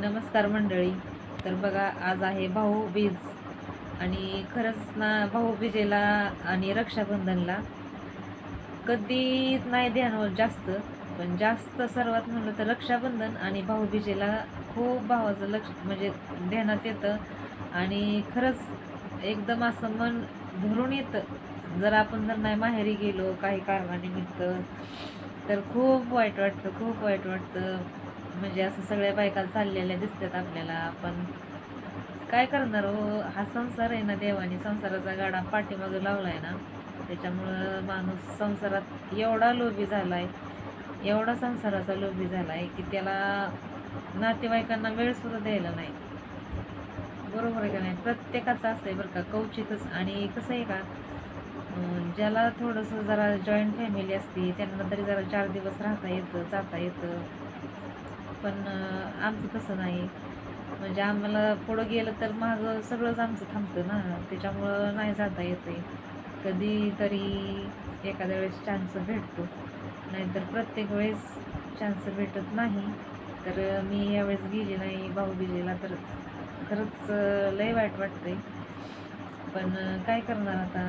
नमस्कार मंडळी. तर बघा आज आहे भाऊबीज आणि खरंच ना भाऊबीजेला आणि रक्षाबंधनला कधीच नाही ध्यान जास्त. पण जास्त सर्वात म्हणलं तर रक्षाबंधन आणि भाऊबीजेला खूप भावाचं लक्ष म्हणजे ध्यानात येतं. आणि खरंच एकदम असं मन भरून येतं. जर आपण जर नाही माहेरी गेलो काही कारणानिमित्त तर खूप वाईट वाटतं खूप वाईट वाटतं. म्हणजे असं सगळ्या बायका चाललेल्या दिसतात आपल्याला. आपण काय करणार हो? हा संसार आहे ना देवाने. संसाराचा गाडा पाठीमागं लावलाय ना. त्याच्यामुळं माणूस संसारात एवढा लोभी झालाय एवढा संसाराचा लोभी झालाय की त्याला नातेवाईकांना वेळसुद्धा द्यायला नाही. बरोबर आहे का नाही? प्रत्येकाचं असं आहे बरं का कवचितच. आणि कसं आहे का ज्याला थोडंसं जरा जॉईंट फॅमिली असते त्यांना तरी जरा चार दिवस राहता येतं जाता येतं. पण आमचं तसं नाही. म्हणजे आम्हाला पुढं गेलं तर मागं सगळंच आमचं थांबतं ना. त्याच्यामुळं नाही जाता येते कधी तरी एखाद्या वेळेस चान्स भेटतो. नाहीतर प्रत्येक वेळेस चान्स भेटत नाही. तर मी यावेळेस गेली नाही भाऊबीजेला तर खरंच लय वाईट वाटते पण काय करणार आता?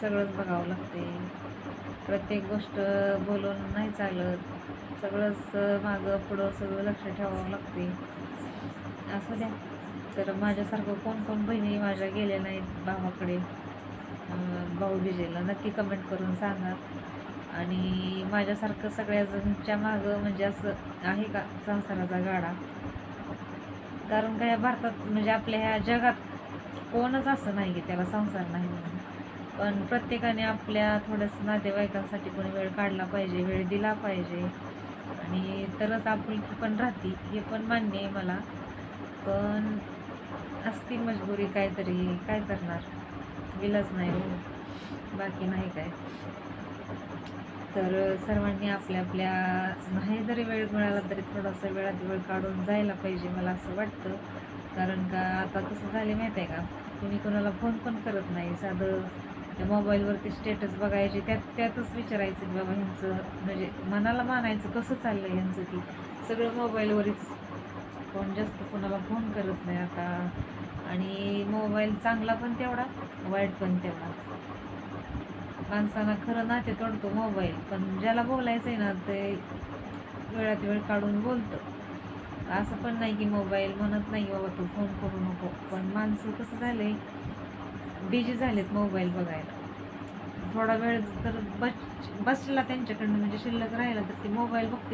सगळंच बघावं लागते. प्रत्येक गोष्ट बोलून नाही चालत. सगळंच मागं पुढं सगळं लक्ष ठेवावं लागते. असं द्या. तर माझ्यासारखं कोण कोण बहिणी माझ्या गेल्या नाहीत भावाकडे? भाऊ भाऊबीजेला नक्की कमेंट करून सांगा. आणि माझ्यासारखं सगळ्या जणच्या मागं म्हणजे असं आहे का संसाराचा गाडा? कारण काय भारतात म्हणजे आपल्या ह्या जगात कोणच असं नाही की त्याला संसार नाही म्हणून. पण प्रत्येकाने आपल्या थोडंसं नातेवाईकांसाठी पण वेळ काढला पाहिजे वेळ दिला पाहिजे. आणि तरच आपुलकी पण राहते हे पण मान्य आहे मला. पण असती मजबुरी काहीतरी काय करणार? विलाच नाही हो. बाकी नाही काय. तर सर्वांनी आपल्या आपल्या नाही जरी वेळ मिळाला तरी थोडासा वेळात वेळ काढून जायला पाहिजे मला असं वाटतं. कारण का आता कसं झाले माहीत आहे का? कुणी कोणाला फोन पण करत नाही. साधं त्या मोबाईलवरती स्टेटस बघायचे त्यात त्यातच विचारायचं की बाबा ह्यांचं म्हणजे मनाला मानायचं कसं चाललं आहे ह्यांचं की सगळं मोबाईलवरच. कोण जास्त कोणाला फोन करत नाही आता. आणि मोबाईल चांगला पण तेवढा वाईट पण तेवढा. माणसांना खरं नाते तोडतो मोबाईल पण ज्याला बोलायचं आहे ना ते वेळात वेळ काढून बोलतं. असं पण नाही की मोबाईल म्हणत नाही बाबा तू फोन करू नको. पण माणसं कसं झालं आहे बिझी झालेत मोबाईल बघायला. थोडा वेळ तर बस बसला त्यांच्याकडनं म्हणजे शिल्लक राहिला तर ते मोबाईल बघते